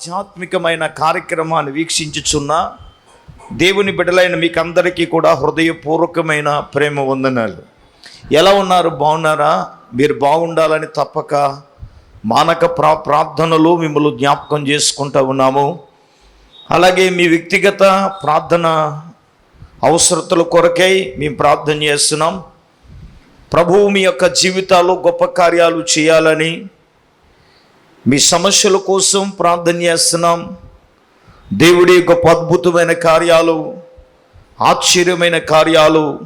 ఆధ్యాత్మికమైన కార్యక్రమాన్ని వీక్షించుచున్న దేవుని బిడ్డలైన మీకందరికీ కూడా హృదయపూర్వకమైన ప్రేమ వందనాలు. ఎలా ఉన్నారు? బాగున్నారా? మీరు బాగుండాలని తప్పక మానక ప్రా ప్రార్థనలు మిమ్మల్ని జ్ఞాపకం చేసుకుంటూ ఉన్నాము. అలాగే మీ వ్యక్తిగత ప్రార్థన అవసరతల కొరకై మేము ప్రార్థన చేస్తున్నాం. ప్రభువు మీ యొక్క జీవితాలు గొప్ప కార్యాలు చేయాలని మీ సమస్యల కోసం ప్రార్థన చేస్తున్నాం. దేవుడి యొక్క అద్భుతమైన కార్యాలు ఆశ్చర్యమైన కార్యాలు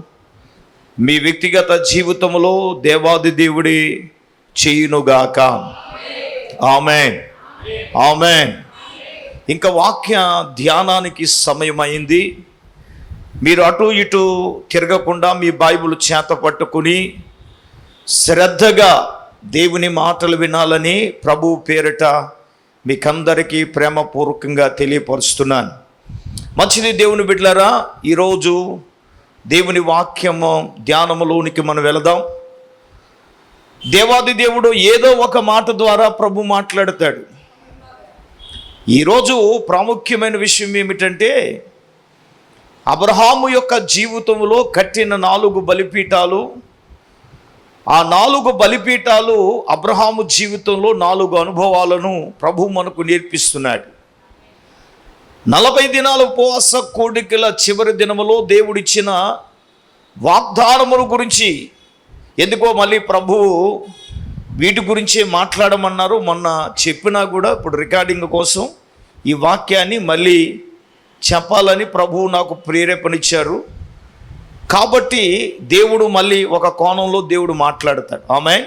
మీ వ్యక్తిగత జీవితంలో దేవాది దేవుడి చేయునుగాక. ఆమె ఆమె ఇంకా వాక్య ధ్యానానికి సమయం అయింది మీరు అటు ఇటు తిరగకుండా మీ బైబిల్ చేత పట్టుకుని శ్రద్ధగా దేవుని మాటలు వినాలని ప్రభు పేరిట మీకందరికీ ప్రేమపూర్వకంగా తెలియపరుస్తున్నాను. మంచిది దేవుని బిడ్డలారా ఈరోజు దేవుని వాక్యము ధ్యానములోనికి మనం వెళదాం. దేవాది దేవుడు ఏదో ఒక మాట ద్వారా ప్రభు మాట్లాడతాడు. ఈరోజు ప్రాముఖ్యమైన విషయం ఏమిటంటే అబ్రహాము యొక్క జీవితంలో కట్టిన నాలుగు బలిపీఠాలు ఆ నాలుగు బలిపీఠాలు అబ్రహాము జీవితంలో నాలుగు అనుభవాలను ప్రభు మనకు నేర్పిస్తున్నాడు. నలభై దినాల ఉపవాస కోడికల చివరి దినములో దేవుడిచ్చిన వాగ్దానముల గురించి ఎందుకో మళ్ళీ ప్రభువు వీటి గురించే మాట్లాడమన్నారు. మొన్న చెప్పినా కూడా ఇప్పుడు రికార్డింగ్ కోసం ఈ వాక్యాన్ని మళ్ళీ చెప్పాలని ప్రభువు నాకు ప్రేరేపణిచ్చారు. కాబట్టి దేవుడు మళ్ళీ ఒక కోణంలో దేవుడు మాట్లాడతాడు. ఆమె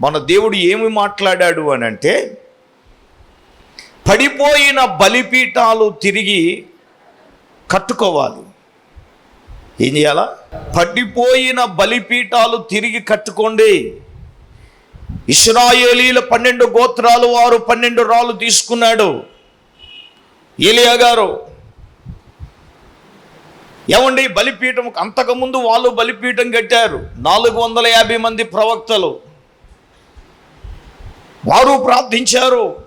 మన దేవుడు ఏమి మాట్లాడాడు అని అంటే పడిపోయిన బలిపీఠాలు తిరిగి కట్టుకోవాలి. ఏం చేయాలా? పడిపోయిన బలిపీఠాలు తిరిగి కట్టుకోండి. ఇస్రాయేలీల పన్నెండు గోత్రాలు వారు పన్నెండు రాళ్ళు తీసుకున్నాడు. ఏలియా గారు ఏమండి బలిపీఠం అంతకుముందు వాళ్ళు బలిపీఠం కట్టారు. నాలుగు వందల యాభై మంది ప్రవక్తలు. వారు ప్రార్థించారు.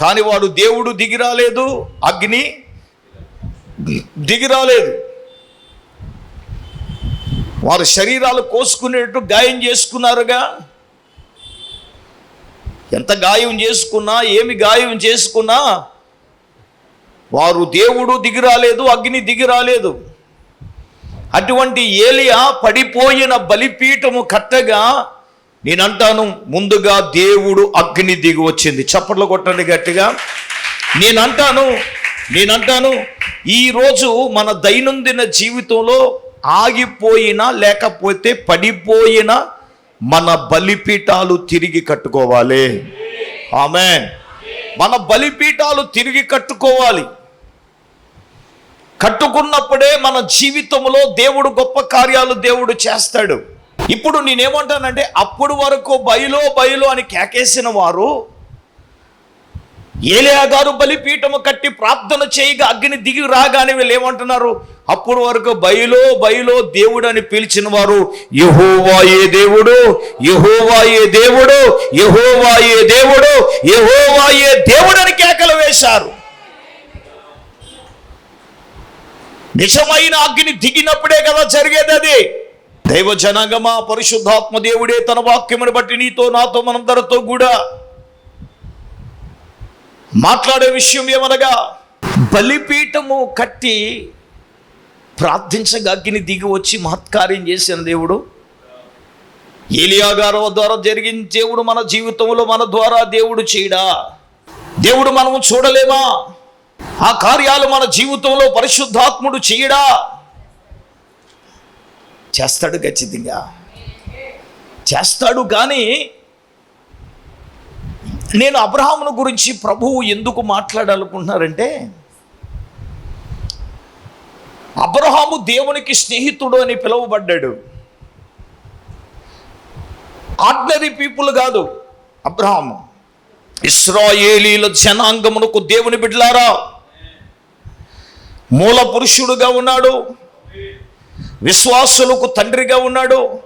కానీ వాడు దేవుడు దిగిరాలేదు అగ్ని దిగిరాలేదు వారు శరీరాలు కోసుకునేట్టు గాయం చేసుకున్నారుగా. ఎంత గాయం చేసుకున్నా ఏమి గాయం చేసుకున్నా వారు దేవుడు దిగిరాలేదు అగ్ని దిగిరాలేదు అటువంటి ఏలియా పడిపోయిన బలిపీఠము కట్టగా నేనంటాను ముందుగా దేవుడు అగ్ని దిగి వచ్చింది. చప్పట్లు కొట్టండి గట్టిగా. నేనంటాను నేనంటాను ఈరోజు మన దైనందిన జీవితంలో ఆగిపోయినా లేకపోతే పడిపోయిన మన బలిపీఠాలు తిరిగి కట్టుకోవాలి. ఆమె మన బలిపీఠాలు తిరిగి కట్టుకోవాలి. కట్టుకున్నప్పుడే మన జీవితంలో దేవుడు గొప్ప కార్యాలు దేవుడు చేస్తాడు. ఇప్పుడు నేనేమంటానంటే అప్పుడు వరకు బయలో బయలు అని కేకేసిన వారు ఏలియా గారు బలిపీఠము కట్టి ప్రార్థన చేయగా అగ్ని దిగి రాగానే వీళ్ళు ఏమంటున్నారు? అప్పుడు వరకు బయలో బయలో దేవుడు అని పిలిచిన వారు యహోవా ఏ దేవుడు? యహోవా ఏ దేవుడు? యహోవా ఏ దేవుడు? యహోవా ఏ దేవుడు? అని కేకలు వేశారు. నిజమైన అగ్ని దిగినప్పుడే కదా జరిగేది అది. దైవ జనాంగమా పరిశుద్ధాత్మ దేవుడే తన వాక్యమును బట్టి నీతో నాతో మనందరితో కూడా మాట్లాడే విషయం ఏమనగా బలిపీఠము కట్టి ప్రార్థించగా అగ్ని దిగి వచ్చి మహత్కార్యం చేసిన దేవుడు. ఏలియా గారు ద్వారా జరిగిన దేవుడు మన జీవితంలో మన ద్వారా దేవుడు చేయడా? దేవుడు మనము చూడలేమా? ఆ కార్యాలు మన జీవితంలో పరిశుద్ధాత్ముడు చేయడా? చేస్తాడు ఖచ్చితంగా. చేస్తాడు కానీ నేను అబ్రహామును గురించి ప్రభువు ఎందుకు మాట్లాడాలనుకుంటున్నారంటే అబ్రహాము దేవునికి స్నేహితుడు అని పిలువబడ్డాడు. ఆర్డినరీ పీపుల్ కాదు అబ్రహాము. ఇస్రాయేలీల జనాంగమునకు దేవుని బిడ్డలారా. మూల పురుషుడుగా ఉన్నాడు. విశ్వాసులకు తండ్రిగా ఉన్నాడు.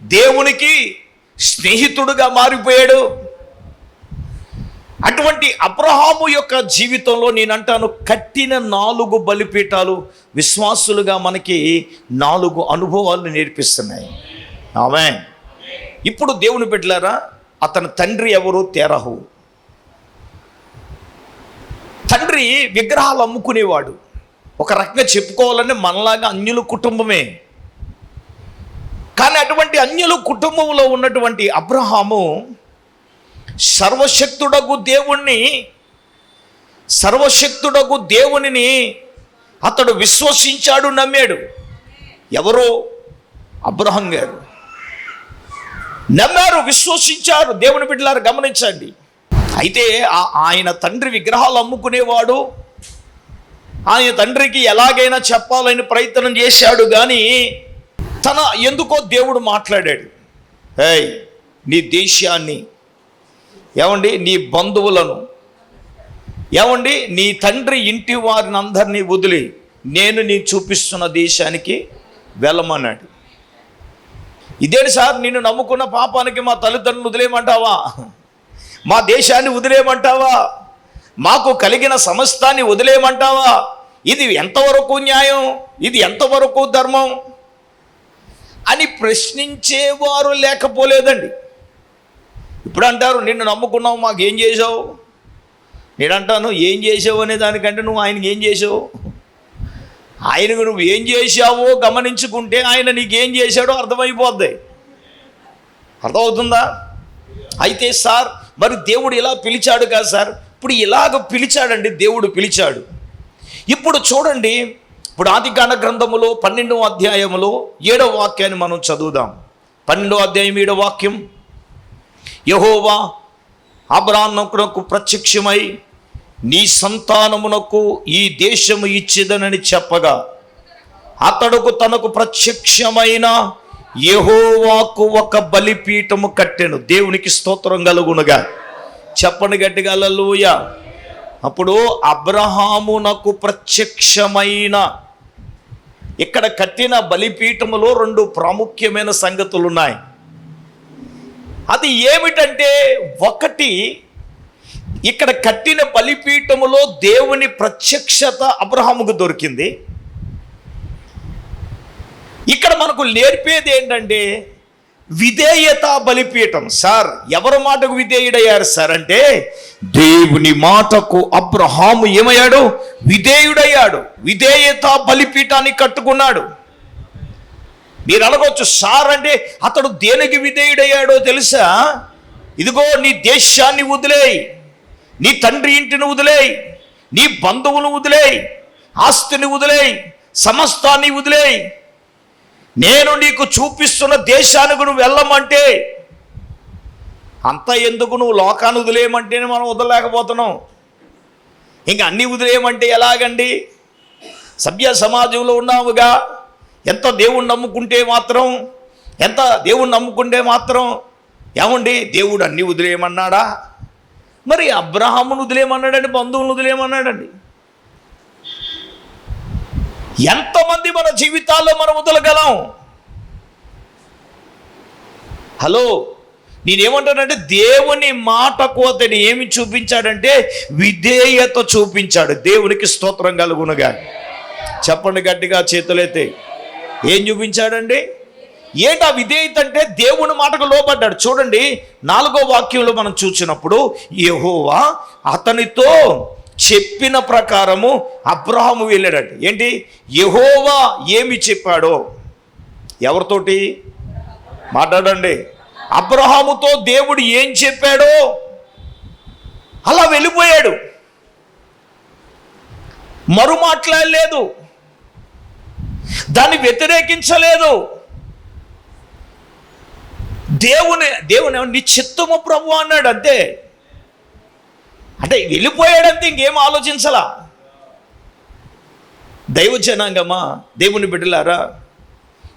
దేవునికి స్నేహితుడుగా మారిపోయాడు. అటువంటి అబ్రహాము యొక్క జీవితంలో నేనంటాను కట్టిన నాలుగు బలిపీఠాలు విశ్వాసులుగా మనకి నాలుగు అనుభవాలు నేర్పిస్తున్నాయి. ఆమె ఇప్పుడు దేవుని బిడ్డలారా అతని తండ్రి ఎవరు? తేరహు. తండ్రి విగ్రహాలు అమ్ముకునేవాడు. ఒక రకంగా చెప్పుకోవాలంటే మనలాగా అన్యుల కుటుంబమే. కానీ అటువంటి అన్యుల కుటుంబంలో ఉన్నటువంటి అబ్రహాము సర్వశక్తుడగు దేవుణ్ణి సర్వశక్తుడగు దేవునిని అతడు విశ్వసించాడు నమ్మాడు. ఎవరో? అబ్రహం గారు. నమ్మారు విశ్వసించారు. దేవుని బిడ్డలారు గమనించండి. అయితే ఆ- ఆయన తండ్రి విగ్రహాలు అమ్ముకునేవాడు ఆయన తండ్రికి ఎలాగైనా చెప్పాలని ప్రయత్నం చేశాడు కానీ తన ఎందుకో దేవుడు మాట్లాడాడు. ఏయ్ నీ దేశాన్ని ఏమండి? నీ బంధువులను. ఏమండి? నీ తండ్రి ఇంటి వారిని అందరినీ వదిలి నేను నీ చూపిస్తున్న దేశానికి వెళ్ళమన్నాడు. ఇదేంటి సార్? నిన్ను నమ్ముకున్న పాపానికి మా తల్లిదండ్రులు వదిలేయమంటావా? మా దేశాన్ని వదిలేయమంటావా? మాకు కలిగిన సమస్తాన్ని వదిలేయమంటావా? ఇది ఎంతవరకు న్యాయం? ఇది ఎంతవరకు ధర్మం? అని ప్రశ్నించేవారు లేకపోలేదండి. ఇప్పుడు అంటారు నిన్ను నమ్ముకున్నావు మాకు ఏం చేసావు నేను అంటాను ఏం చేసావు అనే దానికంటే నువ్వు ఆయనకి ఏం చేసావు ఆయనకు నువ్వు ఏం చేశావో గమనించుకుంటే ఆయన నీకేం చేశాడో అర్థమైపోద్ది. అర్థమవుతుందా? అయితే సార్ మరి దేవుడు ఇలా పిలిచాడు కదా సార్? ఇప్పుడు ఇలాగ పిలిచాడండి దేవుడు పిలిచాడు. ఇప్పుడు చూడండి ఇప్పుడు ఆదికాండ గ్రంథములో పన్నెండవ అధ్యాయములో ఏడవ వాక్యాన్ని మనం చదువుదాం. పన్నెండవ అధ్యాయం ఏడవ వాక్యం. యహోవా అబ్రాహ్మణకు ప్రత్యక్షమై నీ సంతానమునకు ఈ దేశము ఇచ్చేదనని చెప్పగా అతడుకు తనకు ప్రత్యక్షమైన యహోవాకు ఒక బలిపీఠము కట్టెను. దేవునికి స్తోత్రం కలుగునుగా. చెప్పని గట్టిగా లూయ అప్పుడు అబ్రహామునకు ప్రత్యక్షమైన ఇక్కడ కట్టిన బలిపీఠములో రెండు ప్రాముఖ్యమైన సంగతులు ఉన్నాయి అది ఏమిటంటే ఒకటి ఇక్కడ కట్టిన బలిపీఠములో దేవుని ప్రత్యక్షత అబ్రహాముకు దొరికింది. ఇక్కడ మనకు నేర్పేది ఏంటంటే విధేయత బలిపీఠం. సార్ ఎవరి మాటకు విధేయుడయ్యారు సార్ అంటే దేవుని మాటకు అబ్రహాము ఏమయ్యాడు? విధేయుడయ్యాడు. విధేయత బలిపీఠాన్ని కట్టుకున్నాడు. మీరు అనవచ్చు సార్ అంటే అతడు దేనికి విధేయుడయ్యాడో తెలుసా? ఇదిగో నీ దేశాన్ని వదిలేయి నీ తండ్రి ఇంటిని వదిలేయి నీ బంధువులు వదిలేయి ఆస్తిని వదిలేయి సమస్తాన్ని వదిలేయి. నేను నీకు చూపిస్తున్న దేశానికి నువ్వు వెళ్ళమంటే అంత ఎందుకు నువ్వు లోకాన్ని వదిలేయమంటేనే మనం వదలలేకపోతున్నాం? ఇంకా అన్ని వదిలేయమంటే ఎలాగండి? సభ్య సమాజంలో ఉన్నాముగా ఎంత దేవుణ్ణి నమ్ముకుంటే మాత్రం ఎంత దేవుణ్ణి నమ్ముకుంటే మాత్రం ఏమండి? దేవుడు అన్ని వదిలేయమన్నాడా? మరి అబ్రహామును వదిలేయమన్నాడండి బంధువులను వదిలేయమన్నాడండి? ఎంతమంది మన జీవితాల్లో మనం వదలగలం? హలో నేనేమంటానంటే దేవుని మాటకు అతడు ఏమి చూపించాడంటే విధేయత చూపించాడు. దేవునికి స్తోత్రం కలుగునుగా చెప్పండి గట్టిగా చేతులైతే ఏం చూపించాడండి? ఏంటి ఆ విధేయత అంటే దేవుని మాటకు లోపడ్డాడు చూడండి నాలుగో వాక్యంలో మనం చూసినప్పుడు యహోవా అతనితో చెప్పిన ప్రకారము అబ్రహాము వెళ్ళాడట. ఏంటి? యహోవా ఏమి చెప్పాడో? ఎవరితోటి? మాట్లాడండి. అబ్రహాముతో దేవుడు ఏం చెప్పాడో? అలా వెళ్ళిపోయాడు. మరు మాట్లాడలేదు. దాన్ని వ్యతిరేకించలేదు. దేవుని దేవుని నీ చిత్తము ప్రభు అన్నాడు అంతే. అంటే వెళ్ళిపోయాడంతే ఇంకేం ఆలోచించలా. దైవ జనాంగమా దేవుని బిడ్డలారా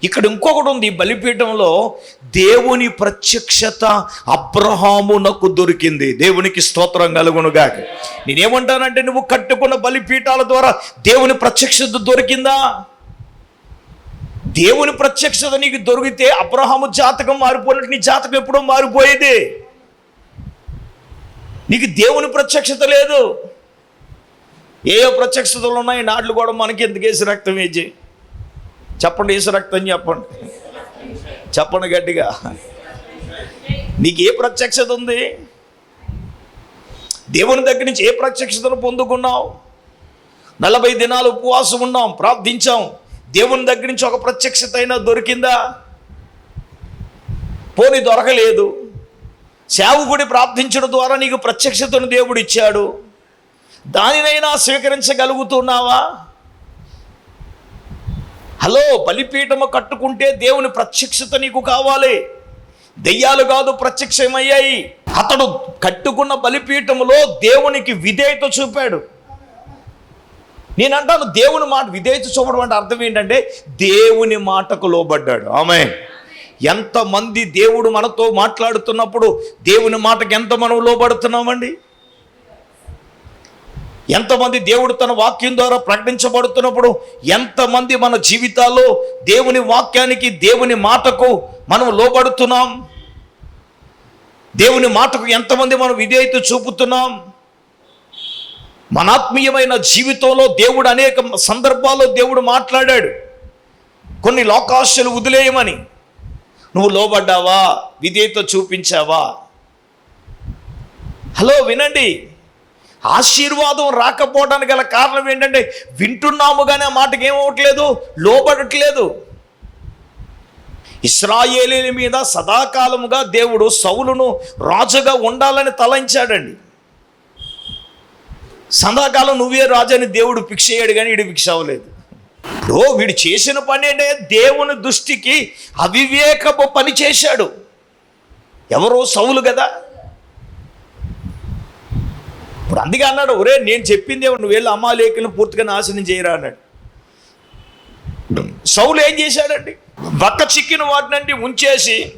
ఇక్కడ ఇంకొకటి ఉంది బలిపీఠంలో దేవుని ప్రత్యక్షత అబ్రహామునకు దొరికింది. దేవునికి స్తోత్రం కలుగునుగాక. నేనేమంటానంటే నువ్వు కట్టుకున్న బలిపీఠాల ద్వారా దేవుని ప్రత్యక్షత దొరికిందా? దేవుని ప్రత్యక్షత నీకు దొరికితే అబ్రహాము జాతకం మారిపోయినట్టు నీ జాతకం ఎప్పుడో మారిపోయేది. నీకు దేవుని ప్రత్యక్షత లేదు. ఏ ప్రత్యక్షతలు ఉన్నాయి? నాట్లు కూడా మనకి ఎందుకు వేసి రక్తం వేసి చెప్పండి వేసి రక్తం చెప్పండి. చెప్పండి గట్టిగా. నీకు ఏ ప్రత్యక్షత ఉంది? దేవుని దగ్గర నుంచి ఏ ప్రత్యక్షతను పొందుకున్నావు? నలభై దినాలు ఉపవాసం ఉన్నాం ప్రార్థించాం. దేవుని దగ్గర నుంచి ఒక ప్రత్యక్షత అయినా దొరికిందా? పోని దొరకలేదు. సేవకుడి ప్రార్థించడం ద్వారా నీకు ప్రత్యక్షతను దేవుడు ఇచ్చాడు. దానినైనా స్వీకరించగలుగుతున్నావా? హలో బలిపీఠము కట్టుకుంటే దేవుని ప్రత్యక్షత నీకు కావాలి. దెయ్యాలు కాదు ప్రత్యక్షమయ్యాయి. అతడు కట్టుకున్న బలిపీఠములో దేవునికి విధేయత చూపాడు. నేను అంటాను దేవుని మాట విధేయత చూపడం అంటే అర్థం ఏంటంటే దేవుని మాటకు లోబడ్డాడు. ఆమె ఎంతమంది దేవుడు మనతో మాట్లాడుతున్నప్పుడు దేవుని మాటకు ఎంత మనం లోబడుతున్నామండి? ఎంతమంది దేవుడు తన వాక్యం ద్వారా ప్రకటించబడుతున్నప్పుడు ఎంతమంది మన జీవితాల్లో దేవుని వాక్యానికి దేవుని మాటకు మనం లోబడుతున్నాం? దేవుని మాటకు ఎంతమంది మనం విధేయత చూపుతున్నాం? మన ఆత్మీయమైన జీవితంలో దేవుడు అనేక సందర్భాల్లో దేవుడు మాట్లాడాడు. కొన్ని లోకాశలు వదిలేయమని. నువ్వు లోబడ్డావా? విధేయత చూపించావా? హలో వినండి. ఆశీర్వాదం రాకపోవడానికి గల కారణం ఏంటంటే వింటున్నాము కానీ ఆ మాటకి ఏమవట్లేదు లోబడట్లేదు. ఇస్రాయేలీల మీద సదాకాలముగా దేవుడు సౌలును రాజుగా ఉండాలని తలంచాడండి. సదాకాలం నువ్వే రాజని దేవుడు ఫిక్స్ అయ్యాడు కానీ వీడు ఫిక్స్ అవ్వలేదు. ఓ వీడు చేసిన పని అంటే దేవుని దృష్టికి అవివేకపు పని చేశాడు. ఎవరో సౌలు కదా. ఇప్పుడు అందుకే అన్నాడు ఒరే నేను చెప్పింది ఏమో నువ్వు వెళ్ళి అమ్మాలేకులను పూర్తిగా నాశనం చేయరా అన్నాడు. సౌలు ఏం చేశాడండి? బక్క చిక్కిన వాటినండి ఉంచేసి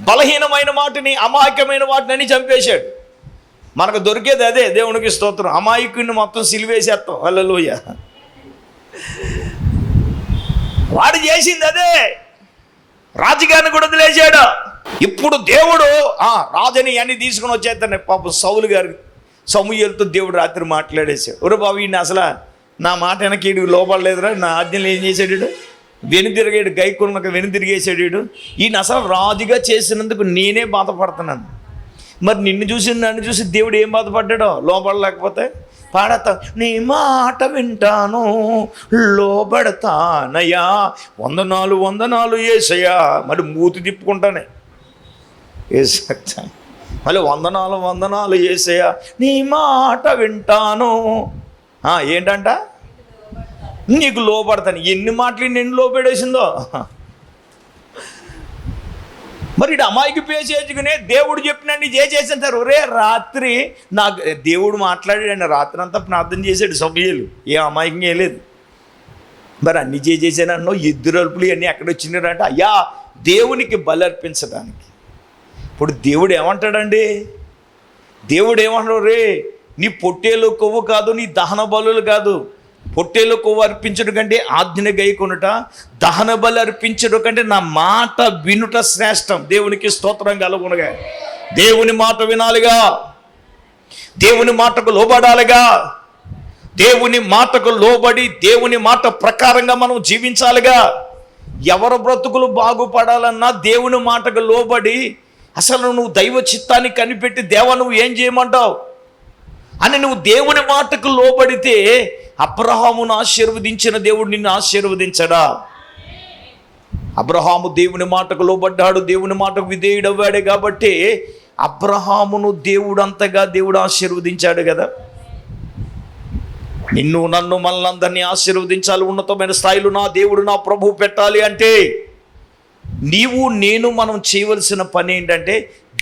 బలహీనమైన వాటిని అమాయకమైన వాటిని చంపేశాడు. మనకు దొరికేది అదే దేవునికి స్తోత్రం. అమాయకుడిని మొత్తం సిలివేసేస్తాం. వాళ్ళలోయ వాడు చేసింది అదే. రాజకీయాన్ని కూడా వదిలేసాడు ఇప్పుడు దేవుడు ఆ రాజుని అన్ని తీసుకుని వచ్చేస్తాను పాపం సౌలు గారు సమూహలతో దేవుడు రాత్రి మాట్లాడేసాడు ఒరే బాబు ఈయన అసలు నా మాట వెనక ఈడు లోపడలేదురా నా ఆజ్ఞలు ఏం చేశాడు ఈడు? వెనుదిరిగాడు గైకున్నక వెనుదిరిగేసాడు ఈయన అసలు రాజుగా చేసినందుకు నేనే బాధపడుతున్నాను. మరి నిన్ను చూసి నన్ను చూసి దేవుడు ఏం బాధపడ్డాడో? లోపడలేకపోతే పాడతా నీ మాట వింటాను లోబడతానయ్యా. వందనాలు వందనాలు ఏసయ్యా. మరి మూతి తిప్పుకుంటానే. ఏసా మళ్ళీ వందనాలు వందనాలు ఏసయ్యా. నీ మాట వింటాను. ఏంటంట? నీకు లోపడతాను ఎన్ని మాటలు నిన్ను లోపడేసిందో మరి ఇటు అమ్మాయికి పే చేసుకునే దేవుడు చెప్పినన్ని చేసేసాను సార్ ఒరే రాత్రి నాకు దేవుడు మాట్లాడాడు రాత్రి అంతా ప్రార్థన చేశాడు సభ్యులు. ఏ అమాయకం లేదు. మరి అన్ని చేసేసాను అన్నో ఇద్దరు అల్పులు ఇవన్నీ ఎక్కడ వచ్చినారంటే అయ్యా దేవునికి బలి అర్పించడానికి ఇప్పుడు దేవుడు ఏమంటాడండి? దేవుడు ఏమంటాడు రే నీ పొట్టేలు కొవ్వు కాదు నీ దహన బలులు కాదు. పొట్టేలు కొవ్వు అర్పించడం కంటే ఆజ్ఞ గైకొనుట దహన బలి అర్పించడం కంటే నా మాట వినుట శ్రేష్టం. దేవునికి స్తోత్రం కలుగునగా. దేవుని మాట వినాలిగా. దేవుని మాటకు లోబడాలిగా. దేవుని మాటకు లోబడి దేవుని మాట ప్రకారంగా మనం జీవించాలిగా. ఎవరు బ్రతుకులు బాగుపడాలన్నా దేవుని మాటకు లోబడి అసలు నువ్వు దైవ చిత్తాన్ని కనిపెట్టి దేవ నువ్వు ఏం చేయమంటావు? అని నువ్వు దేవుని మాటకు లోబడితే అబ్రహామును ఆశీర్వదించిన దేవుడు నిన్ను ఆశీర్వదించడా? అబ్రహాము దేవుని మాటకు లోబడ్డాడు దేవుని మాటకు విధేయుడవ్వాడే కాబట్టి అబ్రహామును దేవుడు అంతగా దేవుడు ఆశీర్వదించాడు కదా. నిన్ను నన్ను మనలందరినీ ఆశీర్వదించాలి ఉన్నతమైన స్థాయిలో నా దేవుడు నా ప్రభు పెట్టాలి అంటే నీవు నేను మనం చేయవలసిన పని ఏంటంటే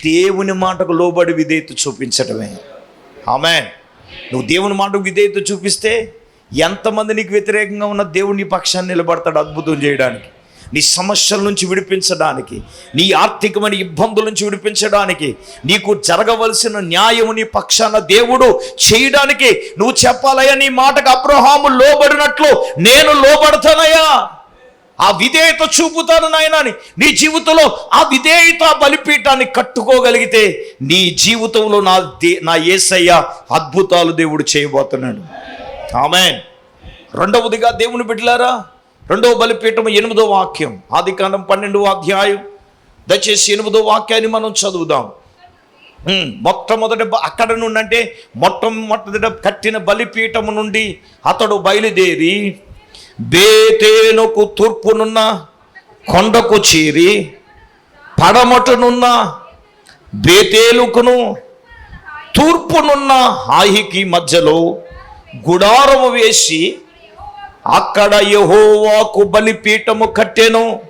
దేవుని మాటకు లోబడి విధేయత చూపించటమే ఆమె నువ్వు దేవుని మాటకు విధేయత చూపిస్తే ఎంతమంది నీకు వ్యతిరేకంగా ఉన్న దేవుని పక్షాన్ని నిలబడతాడు అద్భుతం చేయడానికి. నీ సమస్యల నుంచి విడిపించడానికి నీ ఆర్థికమైన ఇబ్బందుల నుంచి విడిపించడానికి నీకు జరగవలసిన న్యాయము నీ పక్షాన దేవుడు చేయడానికి నువ్వు చెప్పాలయ్యా నీ మాటకు అబ్రహాము లోబడినట్లు నేను లోబడతానయ్యా. ఆ విధేయత చూపుతాను నాయన అని నీ జీవితంలో ఆ విధేయత బలిపీఠాన్ని కట్టుకోగలిగితే నీ జీవితంలో నా దే నా ఏసయ్య అద్భుతాలు దేవుడు చేయబోతున్నాడు. ఆమె రెండవదిగా దేవుని బిడ్డలారా రెండవ బలిపీఠం ఎనిమిదో వాక్యం ఆది కాండం పన్నెండవ అధ్యాయం దయచేసి ఎనిమిదో వాక్యాన్ని మనం చదువుదాం. మొట్టమొదట అక్కడ నుండి అంటే మొట్టమొదట కట్టిన బలిపీఠము నుండి అతడు బయలుదేరి బేతేనుకు తూర్పునున్న కొండకు చేరి పడమటనున్న బేతేలుకును తూర్పునున్న హాయికి మధ్యలో గుడారము వేసి అక్కడ యహోవాకు బలిపీఠము కట్టెను.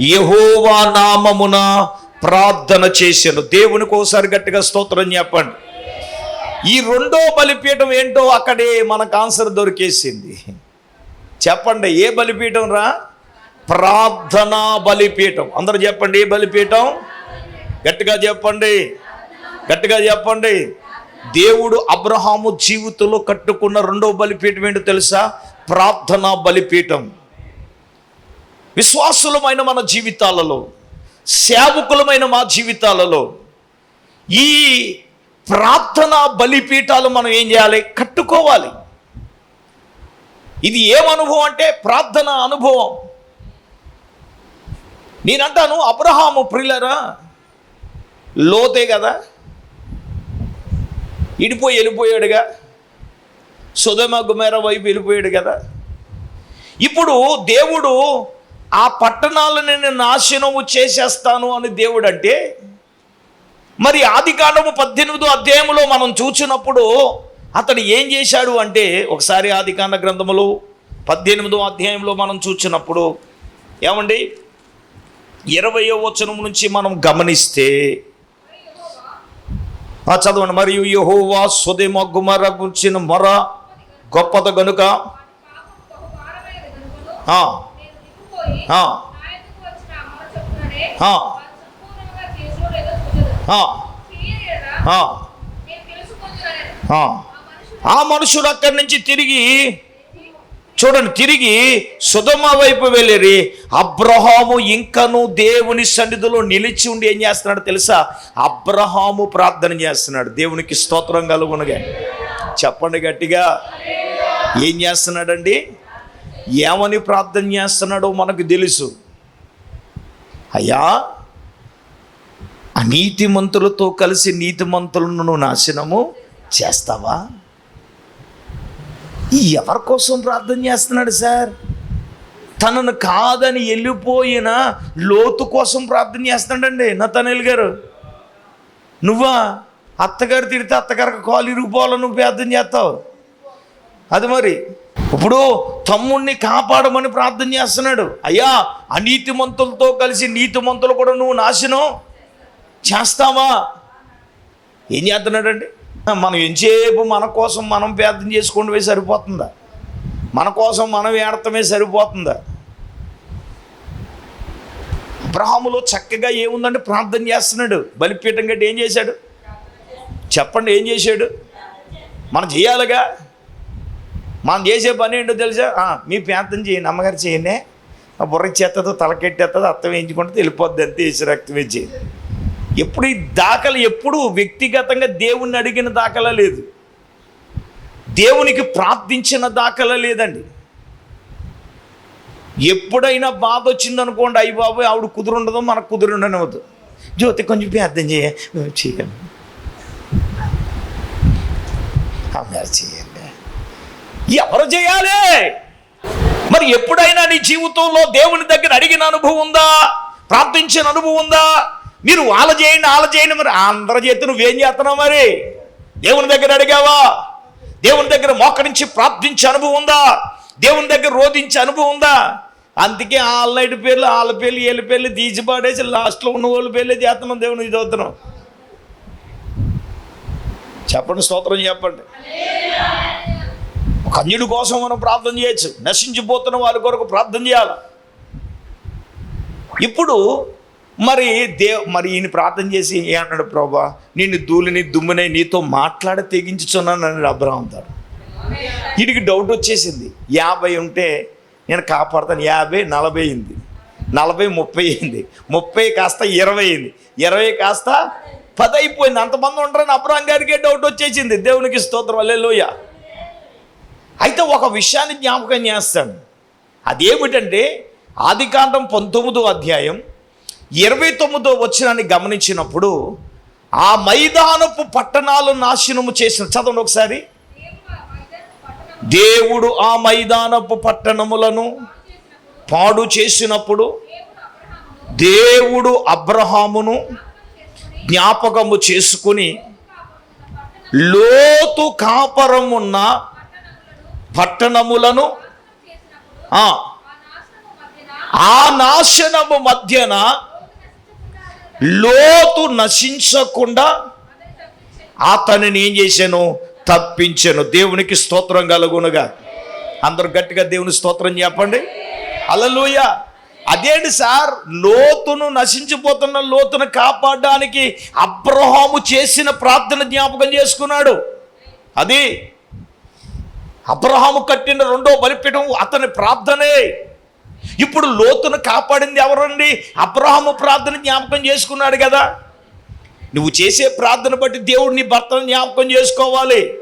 యహోవా నామమున ప్రార్థన చేశాను. దేవునికి ఒకసారి గట్టిగా స్తోత్రం చెప్పండి. ఈ రెండో బలిపీఠం ఏంటో అక్కడే మనకు ఆన్సర్ దొరికేసింది. చెప్పండి ఏ బలిపీఠం రా? ప్రార్థనా బలిపీఠం. అందరూ చెప్పండి ఏ బలిపీఠం? గట్టిగా చెప్పండి గట్టిగా చెప్పండి. దేవుడు అబ్రహాము జీవితంలో కట్టుకున్న రెండవ బలిపీఠం ఏంటో తెలుసా? ప్రార్థనా బలిపీఠం. విశ్వాసులమైన మన జీవితాలలో సేవకులమైన మా జీవితాలలో ఈ ప్రార్థన బలిపీఠాలు మనం ఏం చేయాలి? కట్టుకోవాలి. ఇది ఏం అనుభవం అంటే ప్రార్థన అనుభవం. నేనంటాను అబ్రహాము ప్రిల్లరా లోతే కదా ఇడిపోయి వెళ్ళిపోయాడుగా సుధమ గుమేర వైపు వెళ్ళిపోయాడు కదా. ఇప్పుడు దేవుడు ఆ పట్టణాలను నేను నాశనము చేసేస్తాను అని దేవుడు అంటే మరి ఆది కాండము పద్దెనిమిదో అధ్యాయంలో మనం చూసినప్పుడు అతడు ఏం చేశాడు అంటే ఒకసారి ఆదికాండ గ్రంథములు పద్దెనిమిదో అధ్యాయంలో మనం చూసినప్పుడు ఏమండి? ఇరవయో వచనం నుంచి మనం గమనిస్తే చదవండి మరియు యహోవా సుదేమ గుమర గుర్చిన మొర గొప్పత గనుక ఆ, ఆ, మనుషుడు అక్కడి నుంచి తిరిగి చూడండి తిరిగి సుధమ వైపు వెళ్ళిరి. అబ్రహాము ఇంకను దేవుని సన్నిధిలో నిలిచి ఉండి ఏం చేస్తున్నాడు తెలుసా? అబ్రహాము ప్రార్థన చేస్తున్నాడు. దేవునికి స్తోత్రం కలుగునగా. చెప్పండి గట్టిగా. ఏం చేస్తున్నాడండి? ఏమని ప్రార్థన చేస్తున్నాడో మనకు తెలుసు. అయ్యా అనీతిమంతులతో కలిసి నీతిమంతులను నాశనము చేస్తావా? ఎవరి కోసం ప్రార్థన చేస్తున్నాడు సార్? తనను కాదని వెళ్ళిపోయిన లోతు కోసం ప్రార్థన చేస్తున్నాడండి నతనేల్ గారు. నువ్వా? అత్తగారు తిడితే అత్తగారికి కాలు ఇరిగిపోవాలని నువ్వు ప్రార్థన చేస్తావు. అది మరి. ఇప్పుడు తమ్ముణ్ణి కాపాడమని ప్రార్థన చేస్తున్నాడు. అయ్యా అనీతిమంతులతో కలిసి నీతిమంతులు కూడా నువ్వు నాశనం చేస్తావా? ఏం చేస్తున్నాడండి? మనం ఎంతసేపు మన కోసం మనం ప్రార్థన చేసుకుంటూ సరిపోతుందా? మన కోసం మనం ఏడతమే సరిపోతుందా? అబ్రహాములో చక్కగా ఏముందంటే ప్రార్థన చేస్తున్నాడు. బలిపీఠం గట్టి ఏం చేశాడు? చెప్పండి ఏం చేశాడు? మనం చేయాలిగా? మనం చేసే పని ఏంటో తెలుసా? మీ ప్రార్థన చేయండి అమ్మగారు చేయండి. ఆ బుర్ర చేత్తతో తలకెట్టేస్తుంది అత్తం వేయించుకుంటే వెళ్ళిపోద్ది అంతే వేసి రక్తం వేసి. ఎప్పుడు ఈ దాఖలు ఎప్పుడు వ్యక్తిగతంగా దేవుణ్ణి అడిగిన దాఖలా లేదు. దేవునికి ప్రార్థించిన దాఖలా లేదండి. ఎప్పుడైనా బాధ వచ్చిందనుకోండి అయ్యి బాబు ఆవిడ కుదురుండదో మనకు కుదురుండనవద్దు జ్యోతి కొంచెం ప్రార్థన చేయ చేయండి. అమ్మారు చేయండి. ఎవరు చేయాలి? మరి ఎప్పుడైనా నీ జీవితంలో దేవుని దగ్గర అడిగిన అనుభవం ఉందా? ప్రార్థించిన అనుభవం ఉందా? మీరు వాళ్ళ చేయండి వాళ్ళ చేయండి మరి. అందరి చేతి నువ్వేం చేస్తున్నావు మరి? దేవుని దగ్గర అడిగావా? దేవుని దగ్గర మోకరించి ప్రార్థించే అనుభవం ఉందా? దేవుని దగ్గర రోధించే అనుభవం ఉందా? అందుకే వాళ్ళ పేర్లు వాళ్ళ పేర్లు వీళ్ళ పేర్లు తీసి పాడేసి లాస్ట్లో ఉన్న వాళ్ళ పేర్లే చేస్తున్నాం దేవుని ఇది చెప్పండి స్తోత్రం చెప్పండి. ఒక అన్యుడి కోసం మనం ప్రార్థన చేయొచ్చు. నశించిపోతున్న వారి కొరకు ప్రార్థన చేయాలి. ఇప్పుడు మరి దేవ్ మరి ఈయన ప్రార్థన చేసి ఏమన్నాడు ప్రభా? నిన్ను ధూళిని దుమ్మునై నీతో మాట్లాడ తెగించుచున్నాను అని అబ్రహం అంటాడు. వీడికి డౌట్ వచ్చేసింది. యాభై ఉంటే నేను కాపాడుతాను. యాభై నలభై అయింది. నలభై ముప్పై అయింది. ముప్పై కాస్త ఇరవై అయింది. ఇరవై కాస్త పది అయిపోయింది. అంతమంది ఉంటారని అబ్రహం గారికే డౌట్ వచ్చేసింది. దేవునికి స్తోత్రం. వల్లే లోయ అయితే ఒక విషయాన్ని జ్ఞాపకం చేస్తాను. అదేమిటంటే ఆదికాండం పంతొమ్మిదో అధ్యాయం ఇరవై తొమ్మిదో వచ్చినాన్ని గమనించినప్పుడు ఆ మైదానపు పట్టణాలు నాశనము చేసిన చదవండి ఒకసారి. దేవుడు ఆ మైదానపు పట్టణములను పాడు చేసినప్పుడు దేవుడు అబ్రహామును జ్ఞాపకము చేసుకుని లోతు కాపరమున్న పట్టణములను ఆ, నాశనము మధ్యన లోతు నశించకుండా అతనిని ఏం చేశాను? తప్పించాను. దేవునికి స్తోత్రం కలుగునుగా. అందరు గట్టిగా దేవుని స్తోత్రం చెప్పండి. అలలోయ అదేంటి సార్? లోతును నశించిపోతున్న లోతును కాపాడడానికి అబ్రహాము చేసిన ప్రార్థన జ్ఞాపకం చేసుకున్నాడు. అది అబ్రహాము కట్టిన రెండో బలిపీఠం అతని ప్రార్థనే. ఇప్పుడు లోతును కాపాడింది ఎవరండి? అబ్రహము ప్రార్థన జ్ఞాపకం చేసుకున్నాడు కదా. నువ్వు చేసే ప్రార్థన బట్టి దేవుడు నీ భర్తను జ్ఞాపకం చేసుకోవాలి.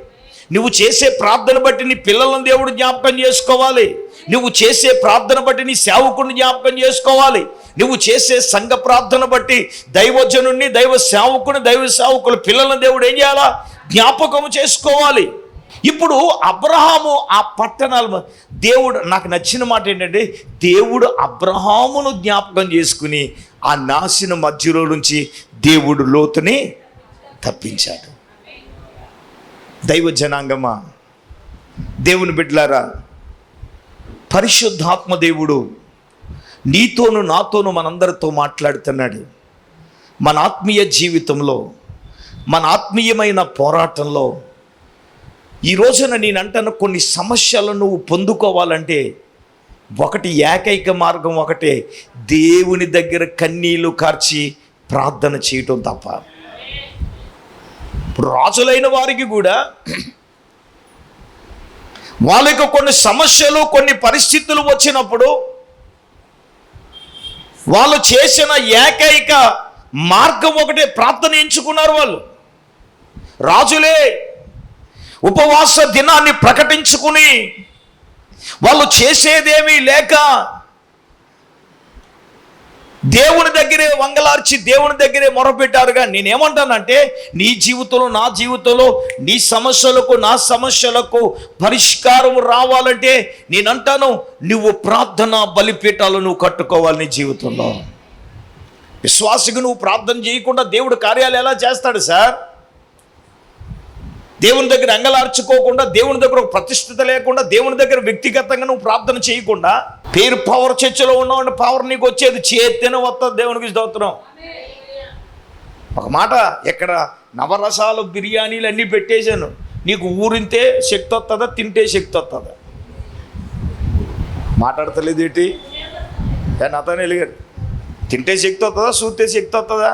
నువ్వు చేసే ప్రార్థన బట్టి నీ పిల్లలను దేవుడు జ్ఞాపకం చేసుకోవాలి. నువ్వు చేసే ప్రార్థన బట్టి నీ సేవకుడిని జ్ఞాపకం చేసుకోవాలి. నువ్వు చేసే సంఘ ప్రార్థన బట్టి దైవజనుడిని దైవ సేవకుని దైవ సేవకుల పిల్లలను దేవుడు ఏం చేయాలా? జ్ఞాపకం చేసుకోవాలి. ఇప్పుడు అబ్రహాము ఆ పట్టణాలు దేవుడు నాకు నచ్చిన మాట ఏంటంటే దేవుడు అబ్రహామును జ్ఞాపకం చేసుకుని ఆ నాశన మధ్యలో నుంచి దేవుడు లోతుని తప్పించాడు. దైవ జనాంగమా? దేవుని బిడ్డలారా పరిశుద్ధాత్మ దేవుడు నీతోను నాతోను మనందరితో మాట్లాడుతున్నాడు. మన ఆత్మీయ జీవితంలో మన ఆత్మీయమైన పోరాటంలో ఈ రోజున నేను నేనంటాను కొన్ని సమస్యలను నువ్వు పొందుకోవాలంటే ఒకటి ఏకైక మార్గం ఒకటే దేవుని దగ్గర కన్నీళ్ళు కార్చి ప్రార్థన చేయటం తప్ప. ఇప్పుడు రాజులైన వారికి కూడా వాళ్ళకి కొన్ని సమస్యలు కొన్ని పరిస్థితులు వచ్చినప్పుడు వాళ్ళు చేసిన ఏకైక మార్గం ఒకటే ప్రార్థన ఎంచుకున్నారు వాళ్ళు. రాజులే ఉపవాస దినాన్ని ప్రకటించుకుని వాళ్ళు చేసేదేమీ లేక దేవుని దగ్గరే వంగలార్చి దేవుని దగ్గరే మొరపెట్టారుగా. నేనేమంటానంటే నీ జీవితంలో నా జీవితంలో నీ సమస్యలకు నా సమస్యలకు పరిష్కారం రావాలంటే నేనంటాను నువ్వు ప్రార్థన బలిపీఠాలు నువ్వు కట్టుకోవాలి నీ జీవితంలో. విశ్వాసకు నువ్వు ప్రార్థన చేయకుండా దేవుడు కార్యాలు ఎలా చేస్తాడు సార్? దేవుని దగ్గర అంగలార్చుకోకుండా దేవుని దగ్గర ఒక ప్రతిష్ఠత లేకుండా దేవుని దగ్గర వ్యక్తిగతంగా నువ్వు ప్రార్థన చేయకుండా పేరు పవర్ చర్చలో ఉన్నావు పవర్ నీకు వచ్చేది చేతిన వస్తుంది దేవునికి స్తోత్రం. ఒక మాట ఎక్కడ నవరసాలు బిర్యానీలు అన్నీ పెట్టేశాను. నీకు ఊరింతే శక్తి వస్తుందా తింటే శక్తి వస్తుందా? మాట్లాడతలేదు ఏంటి? అతను వెలిగారు తింటే శక్తి వస్తుందా చూస్తే శక్తి వస్తుందా?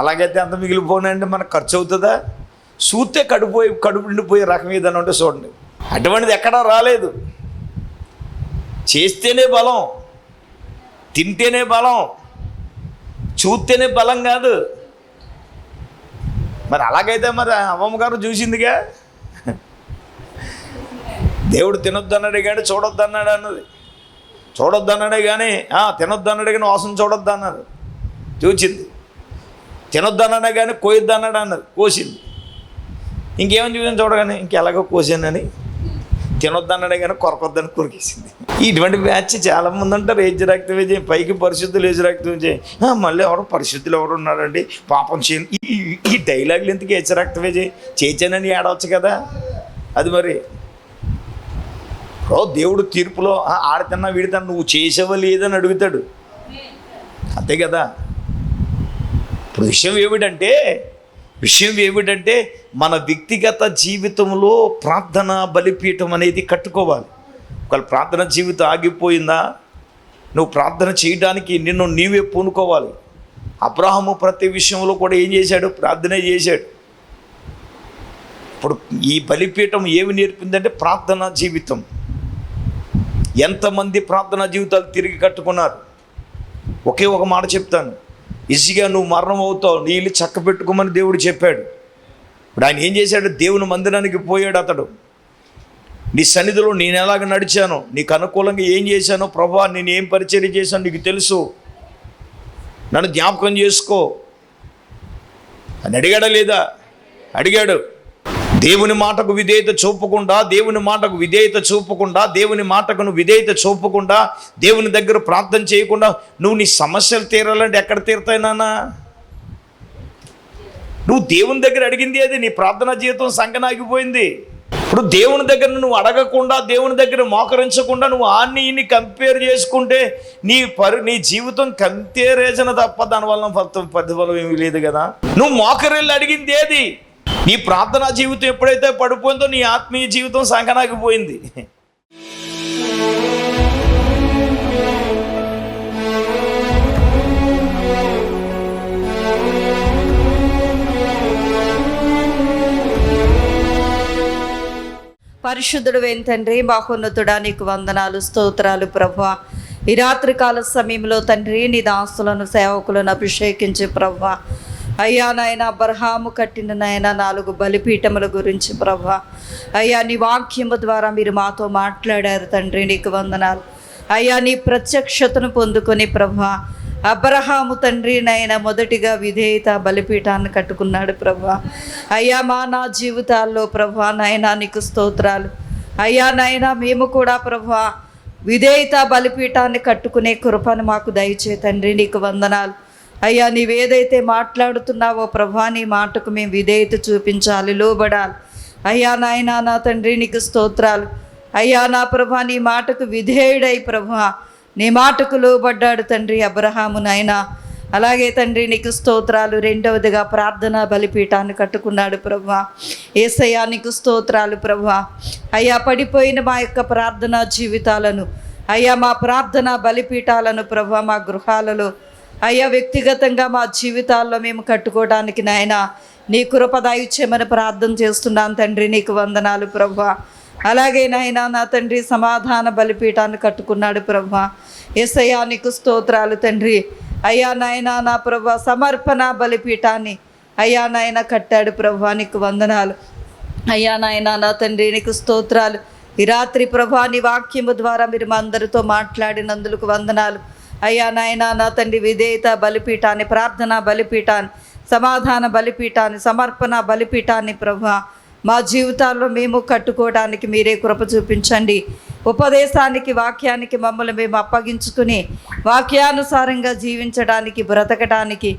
అలాగైతే అంత మిగిలిపోనండి మనకు ఖర్చు అవుతుందా? చూస్తే కడుపోయి కడుపు నిండిపోయే రకం ఏదైనా ఉంటే చూడండి. అటువంటిది ఎక్కడా రాలేదు. చేస్తేనే బలం తింటేనే బలం చూస్తేనే బలం కాదు. మరి అలాగైతే మరి అమ్మమ్మ గారు చూసిందిగా? దేవుడు తినొద్దన్నాడే కానీ చూడొద్దు అన్నాడు అన్నది. చూడొద్దన్నాడే కానీ తినొద్దన్నాడే కానీ వాసన చూడొద్దు అన్నారు చూచింది. తినొద్దన్నాడే కానీ కోయొద్దన్నాడు అన్నది. కోసింది. ఇంకేమని చూసాను చూడగానే ఇంకెలాగో కోసానని తినొద్దన్నాడే కానీ కొరకొద్దని కొరికేసింది. ఇటువంటి బ్యాచ్ చాలా మంది ఉంటారు. ఏజ్ రక్తం విజయం పైకి పరిశుద్ధులు ఏజ్ రక్తం విజయం మళ్ళీ ఎవరు పరిశుద్ధులు ఎవరు ఉన్నారండి. పాపం చేయను ఈ- ఈ- డైలాగులు ఎందుకు ఏజ్ రక్త విజయం చేచానని ఏడవచ్చు కదా. అది మరి ఓ దేవుడు తీర్పులో ఆడతన్నా ఆడితన్నా వీడితన్నా నువ్వు చేసావా లేదని అడుగుతాడు. అంతే కదా. ఇప్పుడు విషయం ఏమిటంటే విషయం ఏమిటంటే మన వ్యక్తిగత జీవితంలో ప్రార్థన బలిపీఠం అనేది కట్టుకోవాలి. ఒకవేళ ప్రార్థన జీవితం ఆగిపోయిందా? నువ్వు ప్రార్థన చేయడానికి నిన్ను నీవే పూనుకోవాలి. అబ్రాహము ప్రతి విషయంలో కూడా ఏం చేశాడు? ప్రార్థనే చేశాడు. ఇప్పుడు ఈ బలిపీఠం ఏమి నేర్పిందంటే ప్రార్థన జీవితం. ఎంతమంది ప్రార్థనా జీవితాలు తిరిగి కట్టుకున్నారు? ఒకే ఒక మాట చెప్తాను. ఈజీగా నువ్వు మరణం అవుతావు నీళ్ళు చక్క పెట్టుకోమని దేవుడు చెప్పాడు. ఇప్పుడు ఆయన ఏం చేశాడు? దేవుని మందిరానికి పోయాడు అతడు. నీ సన్నిధిలో నేను ఎలాగ నడిచాను నీకు అనుకూలంగా ఏం చేశానో ప్రభా నేను ఏం పరిచయం చేశాను నీకు తెలుసు. నన్ను జ్ఞాపకం చేసుకో. అని అడిగాడా లేదా? అడిగాడు. దేవుని మాటకు విధేయత చూపకుండా దేవుని మాటకు విధేయత చూపకుండా దేవుని మాటకు నువ్వు విధేయత చూపకుండా దేవుని దగ్గర ప్రార్థన చేయకుండా నువ్వు నీ సమస్యలు తీరాలంటే ఎక్కడ తీరుతాయి నాన్న? నువ్వు దేవుని దగ్గర అడిగింది అది నీ ప్రార్థనా జీవితం సంగనాగిపోయింది ఇప్పుడు దేవుని దగ్గర నువ్వు అడగకుండా దేవుని దగ్గర మోకరించకుండా నువ్వు ఆన్ని ఇన్ని కంపేర్ చేసుకుంటే నీ పరి నీ జీవితం కంపేరేజన తప్ప దానివల్ల ఫలితం ప్రతిఫలం ఏమీ లేదు కదా. నువ్వు మోకరిల్లు అడిగింది ఏది? నీ ప్రార్థనా జీవితం ఎప్పుడైతే పడిపోయిందో నీ ఆత్మీయ జీవితం సంకనాగిపోయింది పరిశుద్ధుడు తండ్రి బాహోన్నతుడా నీకు వందనాలు స్తోత్రాలు ప్రభు. ఈ రాత్రి కాల సమయంలో తండ్రి నీ దాసులను సేవకులను అభిషేకించి ప్రభా. అయ్యా నాయన అబ్రహాము కట్టిన నాయన నాలుగు బలిపీఠముల గురించి ప్రభా అయ్యా నీ వాక్యము ద్వారా మీరు మాతో మాట్లాడారు తండ్రి నీకు వందనాలు. అయ్యా నీ ప్రత్యక్షతను పొందుకొని ప్రభా అబ్రహాము తండ్రి నాయన మొదటిగా విధేయత బలిపీఠాన్ని కట్టుకున్నాడు ప్రభా అయ్యా మా నా జీవితాల్లో ప్రభా నాయన నీకు స్తోత్రాలు. అయ్యా నాయనా మేము కూడా ప్రభా విధేయత బలిపీఠాన్ని కట్టుకునే కృపను మాకు దయచే తండ్రి నీకు వందనాలు. అయ్యా నీవేదైతే మాట్లాడుతున్నావో ప్రభా నీ మాటకు మేము విధేయత చూపించాలి లోబడాలి. అయ్యా నాయనా నా తండ్రి నీకు స్తోత్రాలు. అయ్యా నా ప్రభా నీ మాటకు విధేయుడై ప్రభా. నీ మాటకు లోబడ్డాడు తండ్రి అబ్రహాము నాయన. అలాగే తండ్రి నీకు స్తోత్రాలు. రెండవదిగా ప్రార్థన బలిపీఠాన్ని కట్టుకున్నాడు ప్రభా. ఏసయ్యా నీకు స్తోత్రాలు ప్రభా. అయ్యా పడిపోయిన మా యొక్క ప్రార్థనా జీవితాలను అయ్యా మా ప్రార్థన బలిపీఠాలను ప్రభా మా గృహాలలో అయ్యా వ్యక్తిగతంగా మా జీవితాల్లో మేము కట్టుకోవడానికి నాయన నీ కృప ప్రార్థన చేస్తున్నాను తండ్రి నీకు వందనాలు ప్రభు. అలాగే నాయన నా తండ్రి సమాధాన బలిపీఠాన్ని కట్టుకున్నాడు ప్రభా. ఎస్ఐయా నీకు స్తోత్రాలు తండ్రి. అయ్యా నాయన నా ప్రభు సమర్పణ బలిపీఠాన్ని అయ్యా నాయన కట్టాడు ప్రభా నీకు వందనాలు. అయ్యా నాయన నా తండ్రి నీకు స్తోత్రాలు. ఈ రాత్రి ప్రభా నీ వాక్యము ద్వారా మీరు మా అందరితో మాట్లాడినందుకు వందనాలు. అయ్యా నాయన నా తండ్రి విధేయత బలిపీఠాన్ని ప్రార్థన బలిపీఠాన్ని సమాధాన బలిపీఠాన్ని సమర్పణ బలిపీఠాన్ని ప్రభు మా జీవితాల్లో మేము కట్టుకోవడానికి మీరే కృప చూపించండి. ఉపదేశానికి వాక్యానికి మమ్మల్ని మేము అప్పగించుకుని వాక్యానుసారంగా జీవించడానికి బ్రతకడానికి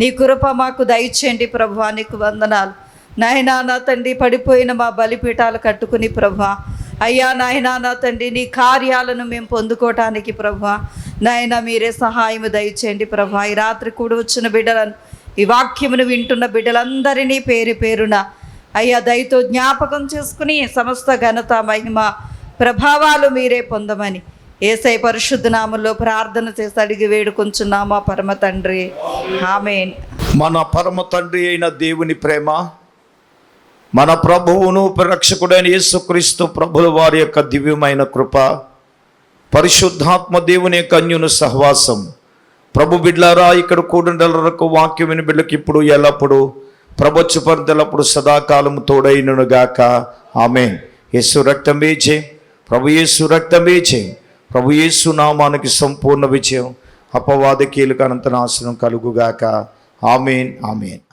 నీ కృప మాకు దయచేయండి ప్రభా నీకు వందనాలు. నాయనా నా తండ్రి పడిపోయిన మా బలిపీఠాలు కట్టుకుని ప్రభా అయ్యా నాయన నా తండ్రి నీ కార్యాలను మేము పొందుకోవటానికి ప్రభా నాయన మీరే సహాయం దయచేయండి ప్రభా ఈ రాత్రి కూడి వచ్చిన బిడ్డలను ఈ వాక్యమును వింటున్న బిడ్డలందరినీ పేరు పేరున అయ్యా దయతో జ్ఞాపకం చేసుకుని సమస్త ఘనత మహిమ ప్రభావాలు మీరే పొందమని ఏసై పరిశుద్ధనామంలో ప్రార్థన చేసి అడిగి వేడుకొంచున్నామా పరమ తండ్రి. ఆమె మన పరమ తండ్రి అయిన దేవుని ప్రేమ మన ప్రభువును రక్షకుడైన యేసుక్రీస్తు ప్రభుల వారి యొక్క దివ్యమైన కృప పరిశుద్ధాత్మ దేవుని యొక్క అన్యున సహవాసం. ప్రభు బిడ్లారా ఇక్కడ కూడండలకు వాక్యం విని బిడ్డకి ఇప్పుడు ఎల్లప్పుడు ప్రభొచ్చు పరిదలప్పుడు సదాకాలము తోడైనను గాక. ఆమె యేసు రక్తం వేచే. ప్రభు యేసు రక్తం వేచే. ప్రభు యేసు నామానికి సంపూర్ణ విజయం అపవాద కీలక అనంత నాశనం కలుగుగాక. ఆమెన్. ఆమెన్.